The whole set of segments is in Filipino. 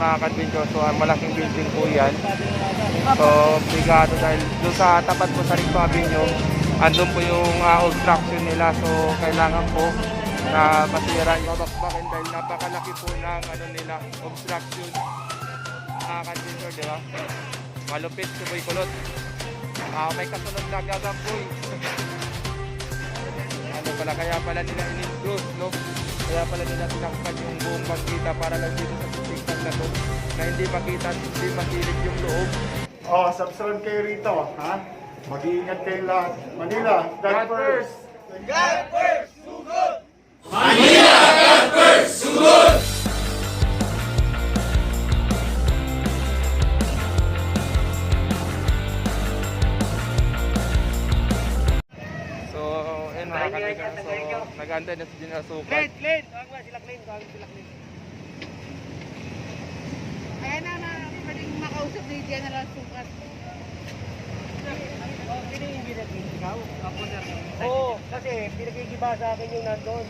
mga kadbidyo. So, ang malaking building po yan. So, bigado dahil doon sa tapat po sa Rico Avenue, andun po yung ah, obstruction nila. So, kailangan po na masira yung babakbakin dahil napakalaki po ng ano nila, obstruction. Mga kadbidyo, di ba? Malupit si Boy Kulot. Ah, may kasunod na gagamboy. ano pala, kaya pala nila in-include, no? Kaya pala nila tinakpan yung buong bangkita para lang dito sa sisiktan na to na hindi makita, hindi masilip yung loob. Oh, subscribe kayo rito, ha? Mag-iingat kayo lahat. Manila, God, God first! So, So, nag-antay na si General Sukat. Late, late. Tawag mo sila clean, tawag sila clean. Ayan na na, pwedeng makausap ni General Sukat. Oh, sino yung binagin? Ikaw? Ako na. Oo, kasi pinagigiba sa akin yung nandun.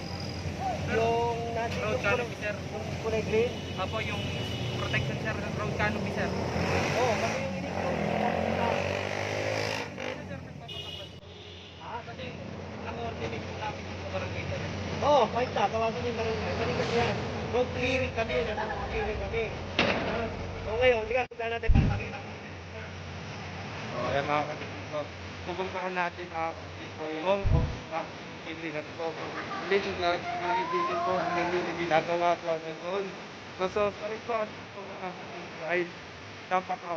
Yung nandun yung kulay, yung kulay green. Apo, yung protection sir, ng road canopy sir. Oo, oh, kasi yung inig ko. Ah, kasi naka-ordinate po namin yung barangay sir. Oo, oh, kahit na, tawagan yung barangay. Balik kasi yan. Road clearing kami, road clearing kami. Ah, So ngayon, hindi ka punta natin para makita. So, ayan mga. So, pupuntahan natin ang yung ah, hindi na to. Hindi na nagigigil ko. Hindi na ginagawa ko. Noon. So, so, sorry ah, ay napaka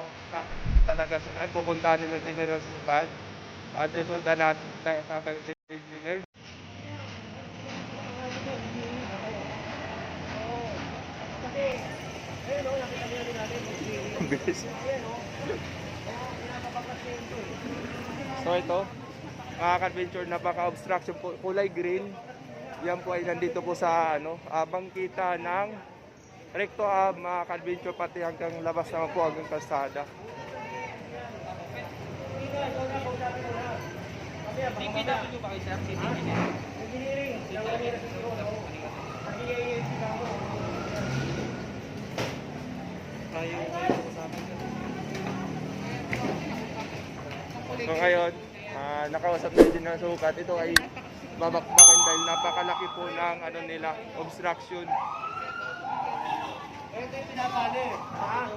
talaga sa pupuntahan nila si General Sukat. At ipunta natin sa engineer. Kasi, ayun o, nakita nila din natin. road clearing. Ang bilis. Ayan o. Oo, pinapabakas na yun to eh. So ito, mga ka-adventure, napaka-obstruction po, kulay green. Yan po ay nandito po sa ano, ah, bangkita ng Recto Ave, mga ka-adventure, pati hanggang labas naman po hanggang kalsada. DPW ba kayo sir? City engineer. Engineering, So ngayon, ah, nakausap na din ng sukat. Ito ay babakbakin dahil napakalaki po ng ano nila, obstruction. Ito yung pinapali. Ha?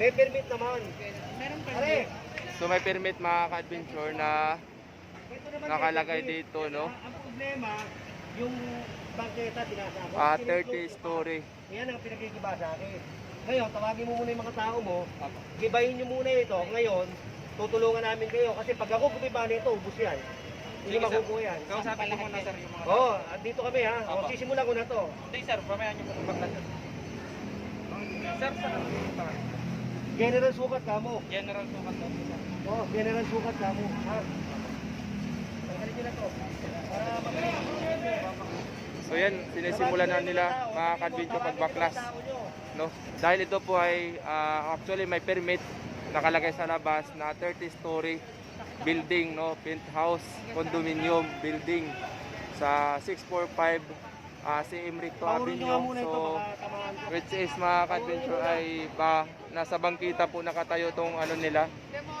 May permit naman. Meron pa Pare, So may permit mga ka-adventure na nakalagay dito, no? Ang problema, yung bangketa tinasabot. Ah, 30 story. Yan ang pinagigiba sa akin. Ngayon, tawagin mo muna yung mga tao mo. Gibayin nyo muna ito. Ngayon, tutulungan namin kayo. Kasi pag ako gumiba nito, ubus yan. Hindi makukuha yan. Kausapin ko muna sir yung mga... Oo, oh, dito kami ha. O, Opo. sisimulan ko na to. Hindi sir, mamaya nyo po bakla sir. Sir, sa General sukat kamo. General Sukat. Oo, oh, general sukat kamo. So yan, sinisimulan na nila mga ka-adventure pagbaklas. no? Dahil ito po ay ah, actually may permit nakalagay sa labas na 30 story building no penthouse condominium building sa 645 uh, Avenue muna ito. so which is mga ka-adventure ay ba nasa bangkita po nakatayo tong ano nila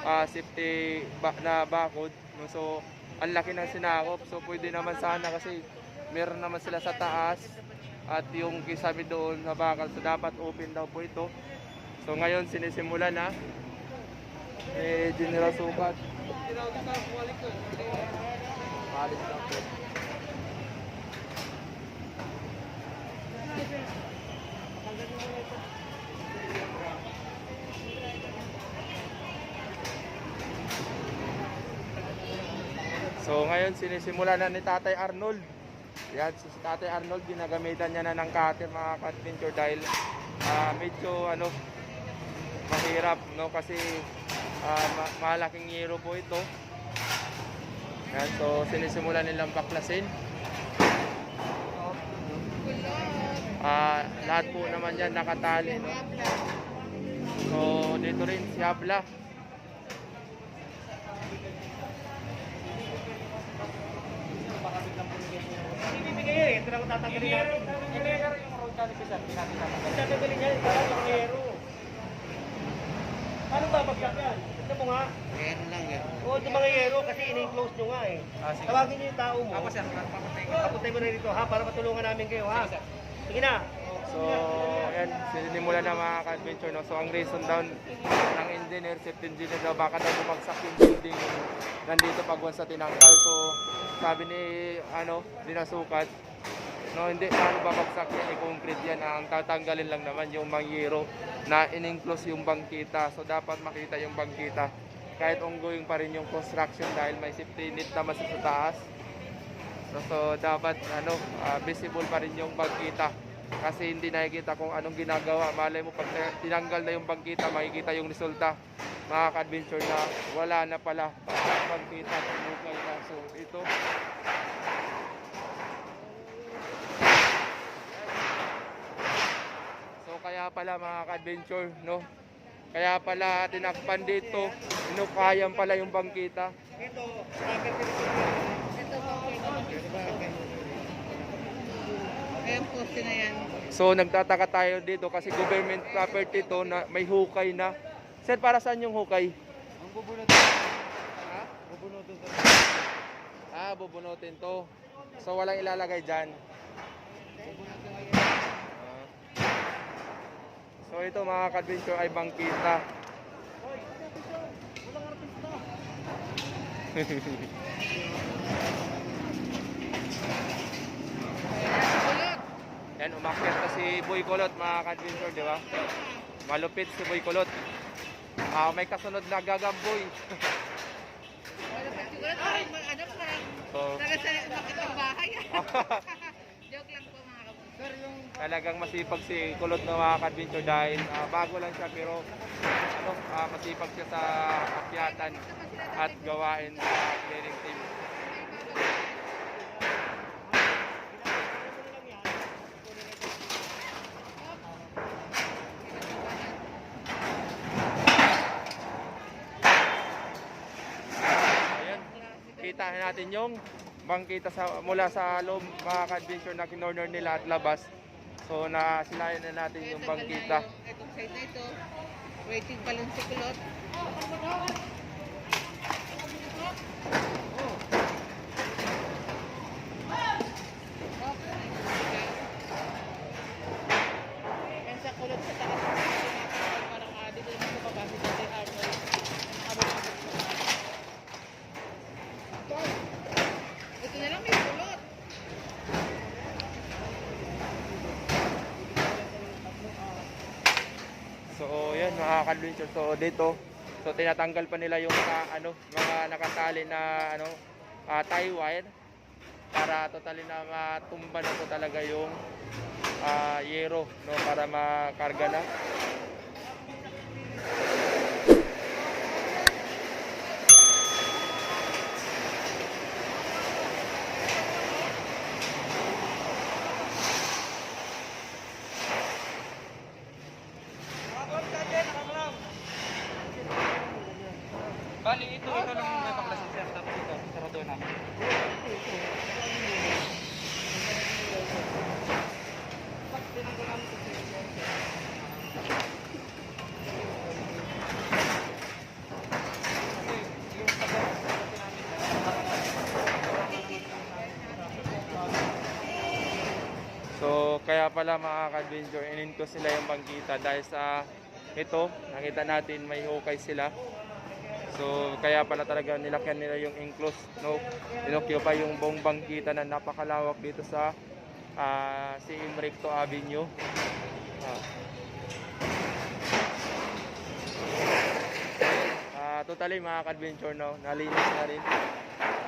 ah, safety ba, na bakod. No? so ang laki ng sinakop. So pwede naman sana kasi meron naman sila sa taas. At yung kisabi doon sa bakal so dapat open daw po ito. So ngayon sinisimula na. Eh General Sukat. Alis lang po So ngayon sinisimula na ni Tatay Arnold. Yan, si Tatay Arnold ginagamitan niya na ng cutter mga adventure dahil ah, medyo ano mahirap no kasi ah, ma- malaking hero po ito. Yan, so sinisimula nilang baklasin. Ah, lahat po naman yan nakatali no. So, dito rin si Habla. Hindi bibigay yan eh. Ito lang tatanggalin natin. Yung road caliper sir, pinati Ang tatanggalin niya, lang yung hero. Paano ba bagsak yan? Ito mo nga. Ayan lang yan. Oo, ito mga kasi in-enclose nyo nga eh. Ah. Tawagin niyo yung tao mo. Ako sir, papatay mo na dito ha, para matulungan namin kayo ha. Sige na. So, ayan, sinimula na mga ka-adventure. No? So, ang reason daw ng engineer, safety engineer daw, baka daw bumagsak yung building nandito pag sa tinanggal. So, sabi ni, ano, dinasukat, no, hindi paano babagsak yan, i-concrete yan. Ang tatanggalin lang naman yung mangyero na in-enclose yung bangkita. So, dapat makita yung bangkita. Kahit ongoing pa rin yung construction dahil may safety net naman sa taas. So, so dapat ano, ah, visible pa rin yung bangkita kasi hindi nakikita kung anong ginagawa. Malay mo pag na- tinanggal na yung bangkita, makikita yung resulta. Mga ka-adventure na wala na pala ang bangkita tumukay na. So ito. So kaya pala mga ka-adventure, no? Kaya pala tinakpan dito, inukayan pala yung bangkita. Ito, Ayan po, na yan. So nagtataka tayo dito kasi government property to na may hukay na. Sir, para saan yung hukay? Ang bubunutin. Ha? Bubunutin ko. Ah, bubunutin to. So walang ilalagay dyan. Ah. So ito mga ka-adventure ay bangkita. Kulot. Yan, umakyat na si Boy Kulot mga ka-adventure, di ba? Malupit si Boy Kulot. Ah, may kasunod na gagamboy. Wala pa siguro. Parang mga ano, parang so, taga sa umakit ang bahay. Joke lang po mga yung talagang masipag si Kulot na mga ka-adventure dahil ah, bago lang siya pero ano, ah, masipag siya sa akyatan at gawain sa clearing team. Ayan, kita natin yung bangkita sa mula sa loob mga ka-adventure na kinorner nila at labas. So na silayan na natin yung bangkita. Itong side na ito. Waiting pa lang si Kulot. Yan sa kulot sa taas. Parang ah, dito naman sa baba. Dito sa Arnold. Ito na lang may kulot. So yan mga ka-adventure. So dito so tinatanggal pa nila yung mga ano mga nakatali na ano ah, tie wire para totally na matumba na po talaga yung ah, yero no para makarga na. Bali, ito, ito lang yung may paklasin sir. Tapos ito, sarado namin. So kaya pala mga ka-adventure ininto sila yung bangkita dahil sa ito nakita natin may hukay sila. So kaya pala talaga nilakyan nila yung enclosed no. Inokyo pa yung buong bangkita na napakalawak dito sa ah, si Imrecto Avenue. Ah. Ah, totally mga ka-adventure no, nalinis na rin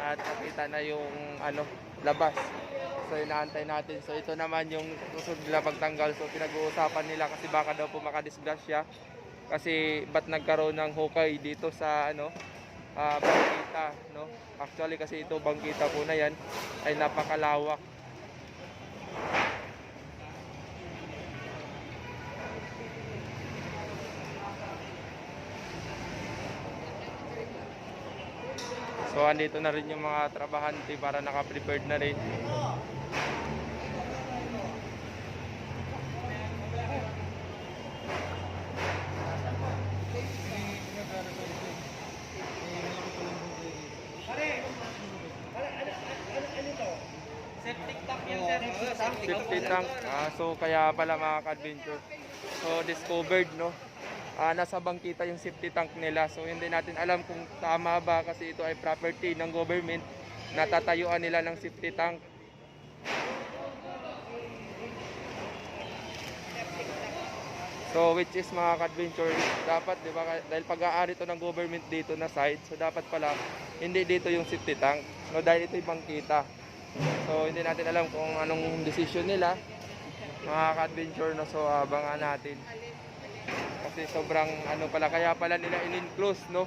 at nakita na yung ano labas. So inaantay natin. So ito naman yung susunod nila pagtanggal. So pinag-uusapan nila kasi baka daw po makadisgrasya. Kasi ba't nagkaroon ng hukay dito sa ano ah, bangkita, no? Actually kasi ito bangkita po na yan ay napakalawak. So andito na rin yung mga trabahante para naka-prepared na rin. Septic tank yan, sir. Safety tank. Ah, so kaya pala mga ka-adventure. So discovered no. Ah, nasa bangkita yung safety tank nila. So hindi natin alam kung tama ba kasi ito ay property ng government. Natatayuan nila ng safety tank. So which is mga ka-adventure, dapat 'di ba dahil pag-aari to ng government dito na site, so dapat pala hindi dito yung safety tank. No dahil ito yung bangkita. So hindi natin alam kung anong decision nila mga ka-adventure no so abangan natin. Kasi sobrang ano pala kaya pala nila in-enclose no.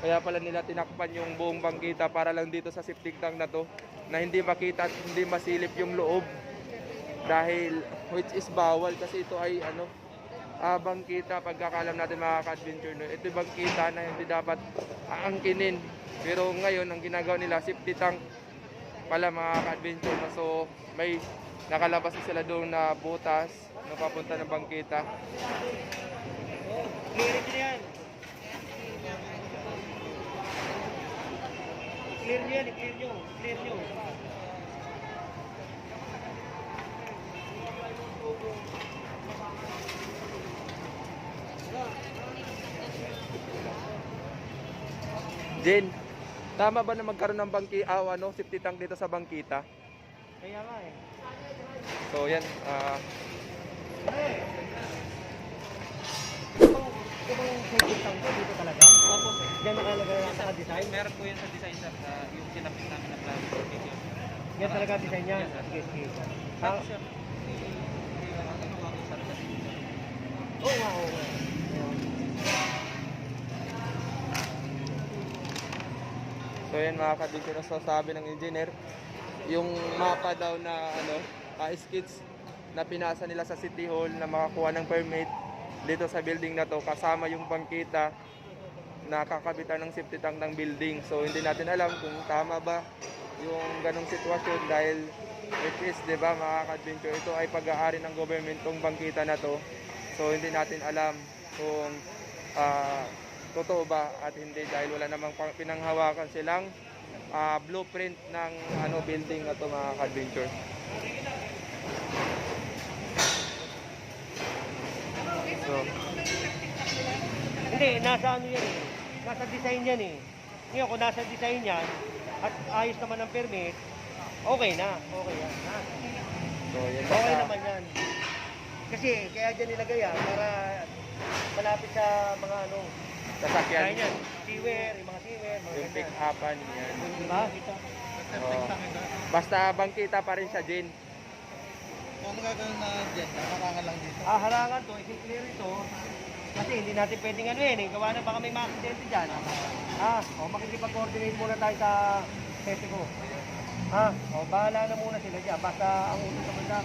Kaya pala nila tinakpan yung buong bangkita para lang dito sa septic tank na to na hindi makita at hindi masilip yung loob. Dahil which is bawal kasi ito ay ano ah, bangkita pagkakalam natin mga ka-adventure no. Ito bangkita na hindi dapat aangkinin. Pero ngayon ang ginagawa nila safety tank pala mga ka-adventure no. So may nakalabas na sila doon na butas na papunta ng bangkita. Clear nyo yan. Clear nyo yan, clear nyo. Clear nyo. Jen, tama ba na magkaroon ng bangki, ah, ano, safety tank dito sa bangkita? Kaya nga eh. So yan, ah, Ito bang safety tank ko dito talaga? Opo, sir. Diyan nakalagay na sa design? Meron po yan sa design, sir. ah, yung kinapit namin na plan. Yan talaga design niya? Sige, sige. Ha? Tapos, sir, ano sir. So yan mga kabisyo na sasabi ng engineer, yung mapa daw na ano, ah, skits na pinasa nila sa City Hall na makakuha ng permit dito sa building na to kasama yung bangkita na kakabitan ng safety tank ng building. So hindi natin alam kung tama ba yung ganong sitwasyon dahil which is, di ba mga ka-adventure, ito ay pag-aari ng government tong bangkita na to. So hindi natin alam kung ah, totoo ba at hindi dahil wala namang pinanghawakan silang ah, blueprint ng ano building na to mga ka-adventure. So, Hindi, nasa ano yan eh. Nasa design yan eh. Ngayon, kung nasa design yan, at ayos naman ang permit, okay na. Okay yan. Ha? so yan Okay naman yan. Kasi, kaya dyan nilagay yan, para malapit sa mga ano, sasakyan design yan. Seawear, yung mga seawear, mga yung pick ganyan. upan yan. Diba? Oo. Basta bangkita pa rin siya, Jin. Kung gagawin na dyan, nakakangan lang dito. Ah, harangan to, i-clear ito. Kasi hindi natin pwedeng ano yan eh. Gawa na baka may mga aksidente dyan. Ha? O, makikipag-coordinate muna tayo sa sete ko. Ha? O, bahala na muna sila dyan. Basta ang utos sa banda,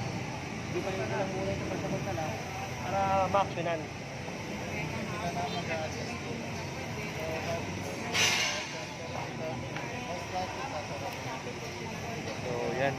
di pa rin lang muna ito basta-basta lang para ma-actionan. So yan.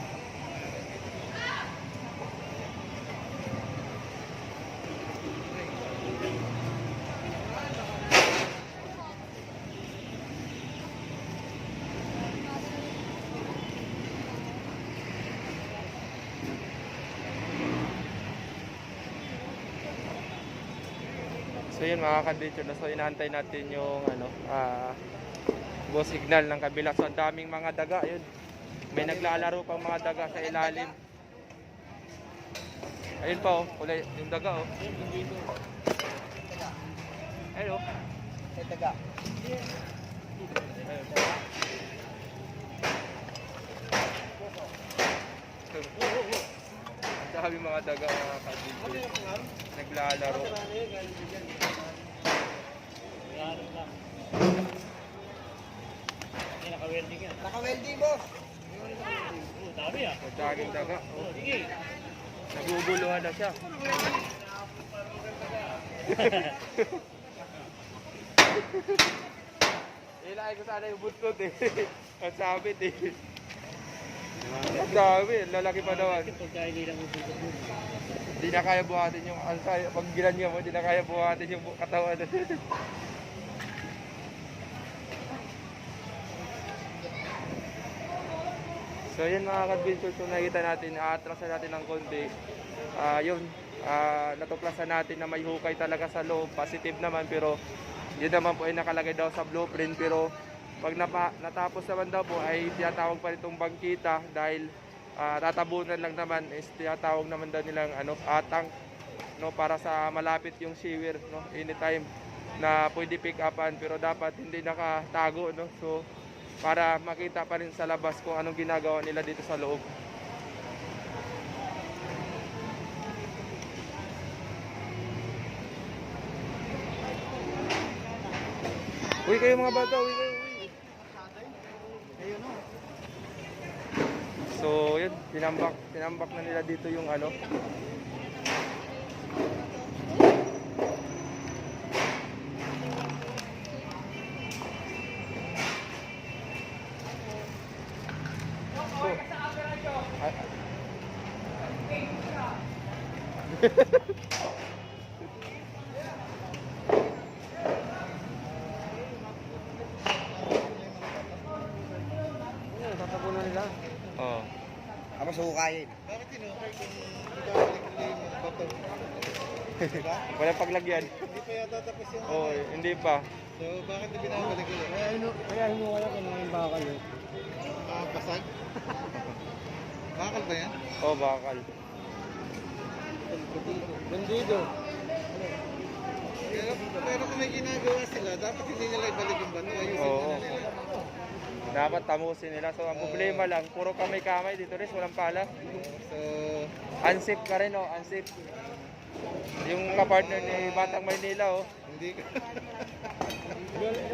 Yun mga na so inaantay natin yung ano ah go signal ng kabila. So ang daming mga daga yun. May naglalaro pang mga daga sa ilalim. Ayun pa oh, kulay yung daga oh. Ayun oh. Taga. Ayun. Dami mga daga mga ka-adventure. Naglalaro. Naka-welding boss. Ang daming daga. Oh. Naguguluhan na siya. Nilakay ko sana yung buntot eh. Ang sabit eh. Ang dami, lalaki pa naman. Hindi na kaya buhatin yung, kaya, pag ginanya mo, hindi na kaya buhatin yung katawan. so yun mga ka-adventure, so nakita natin, aatrasan natin ng konti. Ah, yun, ah, natuklasan natin na may hukay talaga sa loob. Positive naman, pero yun naman po ay nakalagay daw sa blueprint. Pero pag napa, natapos naman daw po ay tinatawag pa itong bangkita dahil ah, tatabunan lang naman is tinatawag naman daw nilang ano, atang no para sa malapit yung sewer no anytime na pwede pick upan pero dapat hindi nakatago no. So para makita pa rin sa labas kung anong ginagawa nila dito sa loob. Uy kayo mga bata, uy kayo, So, yun, tinambak, tinambak na nila dito yung ano. So, ah, Ano, tatapunan nila. oh. Tapos hukayin. Bakit tinukay kung ibabalik nila yung bato? Diba? Walang paglagyan. Hindi pa yata tapos yung Oh, hindi pa. So, bakit na binabalik nila? Kaya hinu kaya hinukaya ko ng bakal eh. Ah, basag? Bakal ba yan? Oh, bakal. Bandido. Pero, pero kung may ginagawa sila, dapat hindi nila ibalik yung bato. Ayusin Oo. na nila. Dapat tamusin nila. So, ang problema lang, puro kamay-kamay dito rin, walang pala. So, Unsafe ka rin, oh, unsafe. Yung kapartner ni Batang Maynila, oh. hindi ka...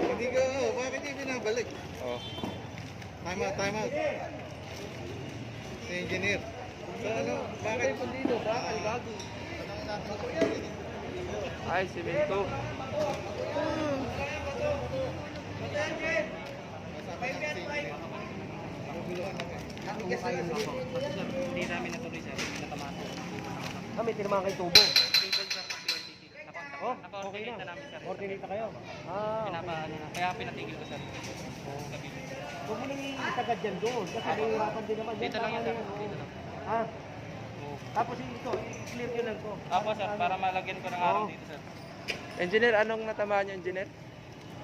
hindi ka, oh, bakit hindi binabalik? Oh. Time out, time out. Si engineer. So, ano, bakit? Bandido, bakal, gago. Ay, simento. Hindi namin natuloy sir. Pinatamaan. Ah, may tinamaan kay tubo. Cable sir ng PLDT. Nakontak. Oh, okay na. na namin sir. Coordinate na kayo. Ah, Pinapa, ano na. Kaya pinatigil ko sir. Gabi. huwag mo nang isagad dyan doon. Kasi nahihirapan din naman. Dito lang yan sir. Dito lang. Ah, tapos ito, i-clear nyo lang to. Apo sir, para malagyan ko ng araw Oo. dito sir. Engineer, anong natamaan niyo, engineer?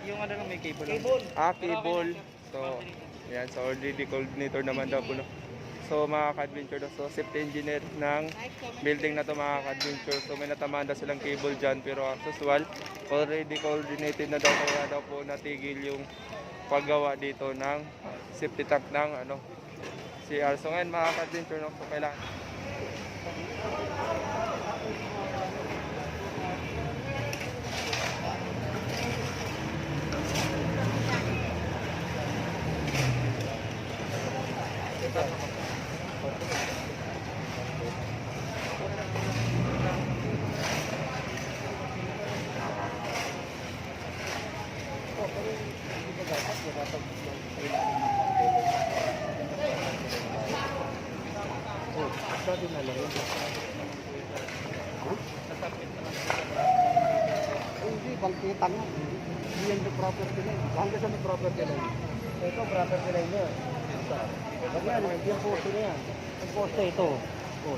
Yung ano lang may cable. Cable. Ah, okay cable. So, yan. So, already coordinator naman daw po, no? So, mga ka-adventure daw. So, safety engineer ng building na to, mga ka-adventure. So, may natamaan daw silang cable dyan. Pero as usual, already coordinated na daw. Kaya daw po natigil yung paggawa dito ng safety tank ng ano, CR. So, ngayon, mga ka-adventure, no? So, kailangan Hindi, bangkitan mo. Hindi yan yung property line. Hanggang sa may property line. Ito, property line niya. Pag yan, hindi yung poste na yan. Ang poste ito. Oh.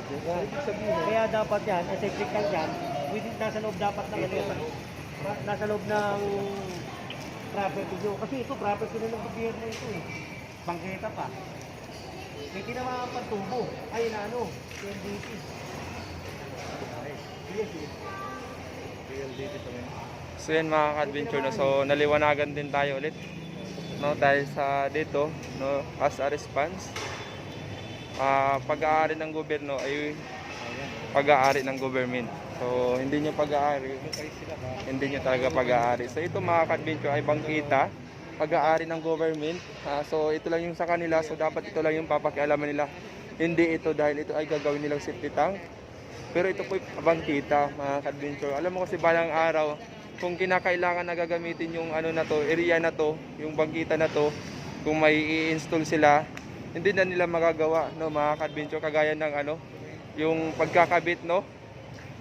Kaya dapat yan, as electrical yan, within, nasa loob dapat ng ano yan. Nasa loob ng property nyo. Kasi ito, property na ng gobyerno ito eh. Bangkita pa. May pang tubo. Ay, na ano, PNDT. Yes, yes. So yan mga ka-adventure no? So naliwanagan din tayo ulit no dahil sa dito no as a response ah pag-aari ng gobyerno ay pag-aari ng government. So hindi nyo pag-aari hindi nyo talaga pag-aari. So ito mga ka-adventure ay bangkita pag-aari ng government. Ah, so ito lang yung sa kanila so dapat ito lang yung papakialaman nila. Hindi ito dahil ito ay gagawin nilang safety tank. Pero ito po bangkita mga ka-adventure. Alam mo kasi balang araw kung kinakailangan na gagamitin yung ano na to, area na to, yung bangkita na to, kung may i-install sila, hindi na nila magagawa, no, mga ka-adventure, kagaya ng ano, yung pagkakabit, no,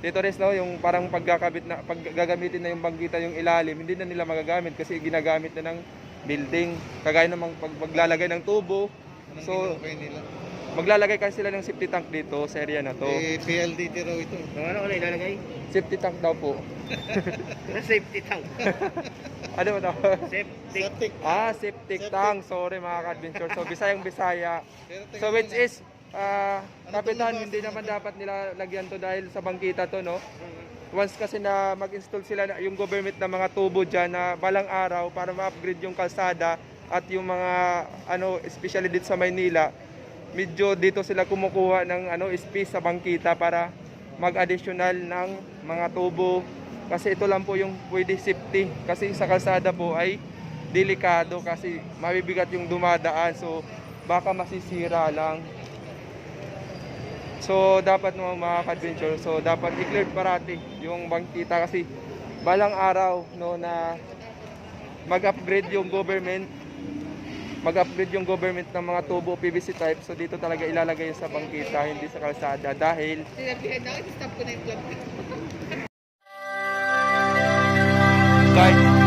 dito res no, yung parang pagkakabit na pag gagamitin na yung bangkita yung ilalim, hindi na nila magagamit kasi ginagamit na ng building. Kagaya namang pag maglalagay ng tubo. Anong So, nila? maglalagay kasi sila ng safety tank dito sa area na to. Eh, PLDT raw ito. Yung ano, ano ilalagay? Safety tank daw po. Safety tank. Ano ba daw? Safety. Septic. ah, septic tank. Sorry mga ka-adventure. So, Bisayang Bisaya. So, which is, ah, Ano kapitan, hindi naman dapat nila lagyan to dahil sa bangkita to, no? Once kasi na mag-install sila na yung government na mga tubo dyan na balang araw para ma-upgrade yung kalsada at yung mga ano especially dito sa Maynila medyo dito sila kumukuha ng ano space sa bangkita para mag-additional ng mga tubo. Kasi ito lang po yung pwede safety. Kasi sa kalsada po ay delikado kasi mabibigat yung dumadaan. So baka masisira lang So dapat naman mga ka-adventure, so dapat i-clear parati yung bangkita kasi balang araw no na mag-upgrade yung government mag-upgrade yung government ng mga tubo PVC type so dito talaga ilalagay sa bangkita hindi sa kalsada dahil Sinabihan na ako, stop ko na yung vlog. kahit